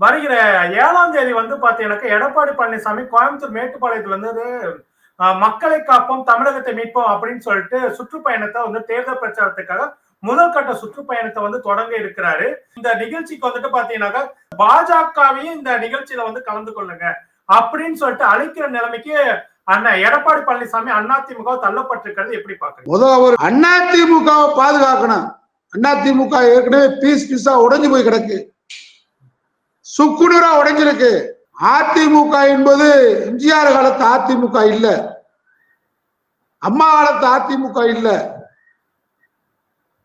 வருகிற ஏழாம் தேதி வந்து பாத்தீங்கன்னாக்க எடப்பாடி பழனிசாமி கோயம்புத்தூர் மேட்டுப்பாளையத்துல இருந்து மக்களை காப்போம் தமிழகத்தை மீட்போம் அப்படின்னு சொல்லிட்டு சுற்றுப்பயணத்தை வந்து தேர்தல் பிரச்சாரத்துக்காக முதல் கட்ட சுற்றுப்பயணத்தை வந்து தொடங்க இருக்கிறாரு. இந்த நிகழ்ச்சிக்கு வந்துட்டு பாத்தீங்கன்னாக்கா பாஜகவையும் இந்த நிகழ்ச்சியில வந்து கலந்து கொள்ளுங்க அப்படின்னு சொல்லிட்டு அழைக்கிற நிலைமைக்கு அண்ணன் எடப்பாடி பழனிசாமி அதிமுக தள்ளப்பட்டிருக்கிறது எப்படி பாக்குறீங்க முதல்ல அதிமுகவை பாதுகாக்கணும். அதிமுக ஏற்கனவே பீஸ் பீஸா உடஞ்சு போய் கிடக்கு. சுக்குநூறா உடைஞ்சிருக்கு. அதிமுக என்பது எம்ஜிஆர் காலத்து அதிமுக இல்ல. அம்மா காலத்து அதிமுக இல்ல.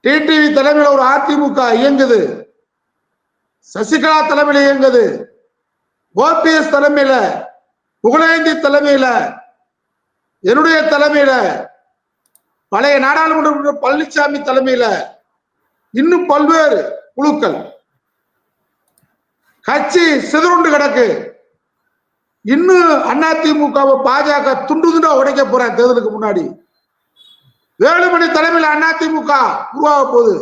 டிடிவி தலைமையில் ஒரு அதிமுக இயங்குது. சசிகலா தலைமையில் இயங்குது. ஓபிஎஸ் தலைமையில புகழேந்தி தலைமையில என்னுடைய தலைமையில பழைய நாடாளுமன்ற பழனிசாமி தலைமையில இன்னும் பல்வேறு குழுக்கள். கட்சி சிதறுண்டு கிடக்கு. இன்னும் அதிமுகவை பாஜக துண்டு துண்டா உடைக்க போறேன் தேர்தலுக்கு முன்னாடி. வேலுமணி தலைமையில் அதிமுக உருவாக போகுது.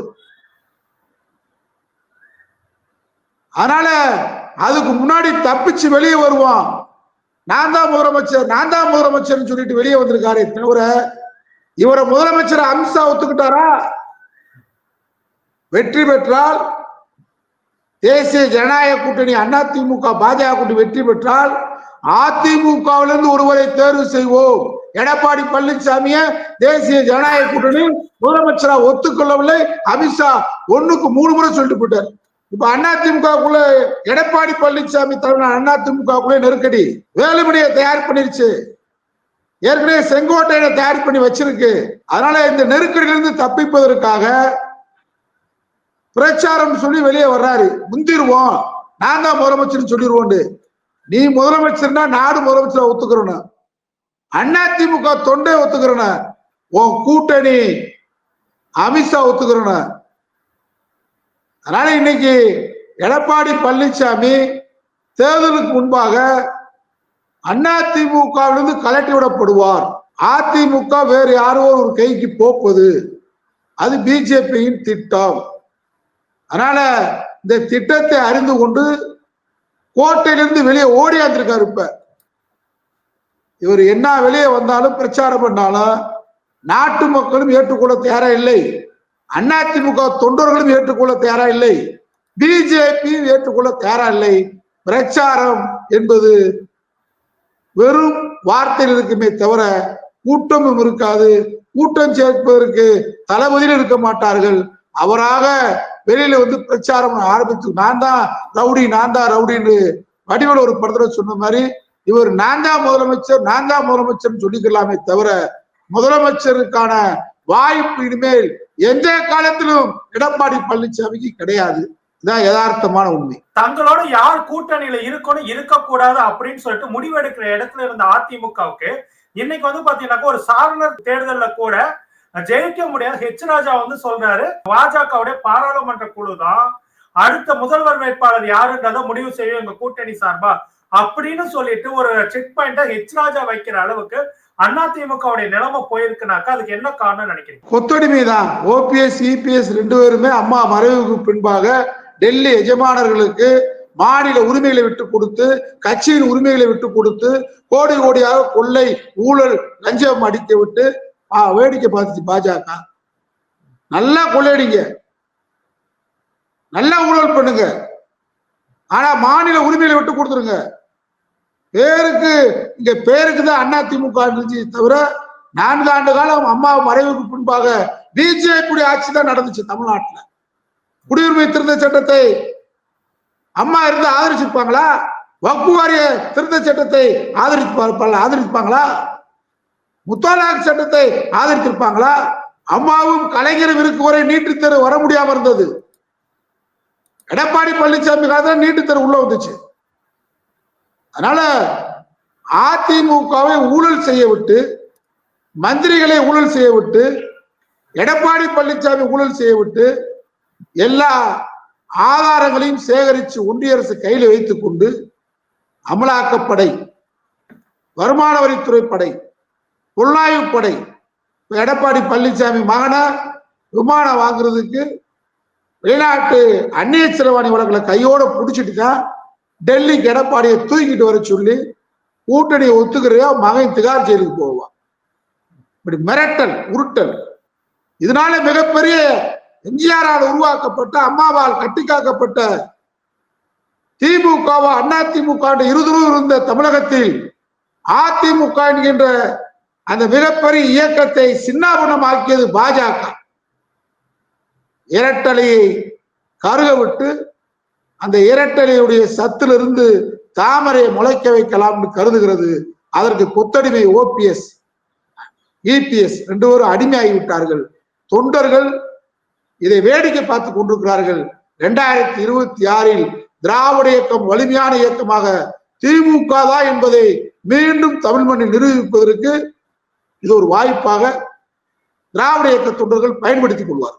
அதனால அதுக்கு முன்னாடி தப்பிச்சு வெளியே வருவோம். நான் தான் முதலமைச்சர் நான் தான் முதலமைச்சர்னு சொல்லிட்டு வெளியே வந்திருக்காரு தவிர இவரை முதலமைச்சர் அம்சா ஒத்துக்கிட்டாரா? வெற்றி பெற்றால் தேசிய ஜனநாயக கூட்டணி அதிமுக பாஜக கூட்டணி வெற்றி பெற்றால் அதிமுகவிலிருந்து ஒருவரை தேர்வு செய்வோம். எடப்பாடி பழனிசாமிய தேசிய ஜனநாயக கூட்டணி முதலமைச்சரா ஒத்துக்கொள்ளவில்லை. அமித்ஷா ஒண்ணுக்கு மூணு முறை சொல்லிட்டு போயிட்டார். இப்ப அதிமுகக்குள்ள எடப்பாடி பழனிசாமி தலைவர் அதிமுகக்குள்ள நெருக்கடி வேலுமணியை தயார் பண்ணிருச்சு. ஏற்கனவே செங்கோட்டையை தயார் பண்ணி வச்சிருக்கு. அதனால இந்த நெருக்கடியிலிருந்து தப்பிப்பதற்காக பிரச்சாரம் சொல்லி வெளியே வர்றாரு. முந்திருவோம். நான் தான் முதலமைச்சர் சொல்லிடுவோம் நீ முதலமைச்சர்னா நாடு முதலமைச்சர் ஒத்துக்கிறோம் அதிமுக தொண்டை ஒத்துக்கிறோம் உன் கூட்டணி அமித்ஷா ஒத்துக்கிறோம் அதனால இன்னைக்கு எடப்பாடி பழனிசாமி தேர்தலுக்கு முன்பாக அதிமுகவிலிருந்து கலட்டி விடப்படுவார். அதிமுக வேறு யாரோ ஒரு கைக்கு போப்பது. அது பிஜேபியின் திட்டம். அதனால இந்த திட்டத்தை அறிந்து கொண்டு கோட்டையிலிருந்து வெளியே ஓடியாந்துருக்காரு இப்ப. இவர் என்ன வெளியே வந்தாலும் பிரச்சாரம் பண்ணாலும் நாட்டு மக்களும் ஏற்றுக்கொள்ள தயாரா இல்லை அதிமுக தொண்டர்களும் ஏற்றுக்கொள்ள தயாரா இல்லை பிஜேபியும் ஏற்றுக்கொள்ள தயாரா இல்லை பிரச்சாரம் என்பது வெறும் வார்த்தையில் இருக்குமே தவிர கூட்டமும் இருக்காது. கூட்டம் சேர்ப்பதற்கு தளபதியில் இருக்க மாட்டார்கள். அவராக வெளியில வந்து பிரச்சாரம் ஆரம்பித்து நான் தான் ரவுடி நான் தான் ரவுடின்னு வடிவில் ஒரு படத்துல சொன்ன மாதிரி இவர் நான் தான் முதலமைச்சர் நான் தான் முதலமைச்சர் சொல்லிக்கலாமே தவிர முதலமைச்சருக்கான வாய்ப்பு இனிமேல் எந்த காலத்திலும் எடப்பாடி பழனிசாமிக்கு கிடையாது. இதான் யதார்த்தமான உண்மை. தங்களோட யார் கூட்டணியில இருக்கணும் இருக்கக்கூடாது அப்படின்னு சொல்லிட்டு முடிவெடுக்கிற இடத்துல இருந்த அதிமுகவுக்கு இன்னைக்கு வந்து பாத்தீங்கன்னாக்கா ஒரு சாரணர் தேர்தல்ல கூட ஜெயிக்க முடியாது. ஹெச் ராஜா வந்து சொல்றாரு பாஜகவுடைய பாராளுமன்ற குழு தான் அடுத்த முதல்வர் வேட்பாளர் யாருன்றத முடிவு செய்யும் எங்க கூட்டணி சார்பா? அப்படின்னு சொல்லிட்டு ஒரு செக் பாயிண்டா ஹெச் ராஜா வைக்கிற அளவுக்கு அதிமுகவுடைய நிலைமை போயிருக்குனாக்கா அதுக்கு என்ன காரணம் நினைக்கிறீங்க? கொத்தடிமை தான் ஓபிஎஸ் இபிஎஸ் ரெண்டு பேருமே அம்மா மறைவுக்கு பின்பாக டெல்லி எஜமானர்களுக்கு மாநில உரிமைகளை விட்டு கொடுத்து கட்சியின் உரிமைகளை விட்டு கொடுத்து கோடி கோடியாக கொள்ளை ஊழல் லஞ்சம் அடித்து விட்டு வேடிக்கை பார்த்துச்சு பாஜக. நல்லா கொள்ளையடிங்க. நல்லா ஊழல் பண்ணுங்க. ஆனா மாநில உரிமையில விட்டு கொடுத்துருங்க. பேருக்கு இங்க பேருக்கு தான் அண்ணா திமுக இருந்துச்சு தவிர நான்கு ஆண்டு காலம் அம்மா மறைவுக்கு பின்பாக பிஜேபி ஆட்சி தான் நடந்துச்சு தமிழ்நாட்டுல. குடியுரிமை திருத்த சட்டத்தை அம்மா இருந்து ஆதரிச்சிருப்பாங்களா? வக்குவாரிய திருத்த சட்டத்தை ஆதரிப்பாங்க ஆதரிப்பாங்களா? முத்தாலாக் சட்டத்தை ஆதரித்திருப்பாங்களா? அம்மாவும் கலைஞரும் இருக்கும் வரை நீட்டுத் வர முடியாம இருந்தது. எடப்பாடி பழனிசாமி தான் நீட்டுத் உள்ள வந்துச்சு. அதனால அதிமுகவை ஊழல் செய்ய விட்டு மந்திரிகளை ஊழல் செய்ய விட்டு எடப்பாடி பழனிசாமி ஊழல் செய்ய விட்டு எல்லா ஆதாரங்களையும் சேகரித்து ஒன்றிய அரசு கையில் வைத்துக் கொண்டு அமலாக்கப்படை வருமான வரித்துறை படை புலனாய்வு படை எடப்பாடி பழனிசாமி மகனை விமானம் வாங்குறதுக்கு வெளிநாட்டு அந்நிய செலவாணி வழக்குல கையோட பிடிச்சிட்டு தான் டெல்லிக்கு எடப்பாடியை தூக்கிட்டு வர சொல்லி கூட்டணியை ஒத்துக்கிறையா மகன் திகார் ஜெயிலுக்கு போவான். இப்படி மிரட்டல் உருட்டல். இதனால மிகப்பெரிய எம்ஜிஆரால் உருவாக்கப்பட்ட அம்மாவால் கட்டிக்காக்கப்பட்ட திமுகவா அண்ணா திமுக இருந்த தமிழகத்தில் அதிமுக என்கின்ற அந்த மிகப்பெரிய இயக்கத்தை சின்னாபனமாக்கியது பாஜக. இரட்டலையை கருக விட்டு அந்த இரட்டலையுடைய சத்திலிருந்து தாமரையை முளைக்க வைக்கலாம்னு கருதுகிறது. அதற்கு கொத்தடிமை ஓபிஎஸ் இபிஎஸ் ரெண்டு பேரும் அடிமையாகி விட்டார்கள். தொண்டர்கள் இதை வேடிக்கை பார்த்து கொண்டிருக்கிறார்கள். இரண்டாயிரத்தி இருபத்தி ஆறில் திராவிட இயக்கம் வலிமையான இயக்கமாக திமுக தான் என்பதை மீண்டும் தமிழ் மண்ணில் நிரூபிப்பதற்கு இது ஒரு வாய்ப்பாக திராவிட இயக்க தொண்டர்கள் பயன்படுத்திக் கொள்வார்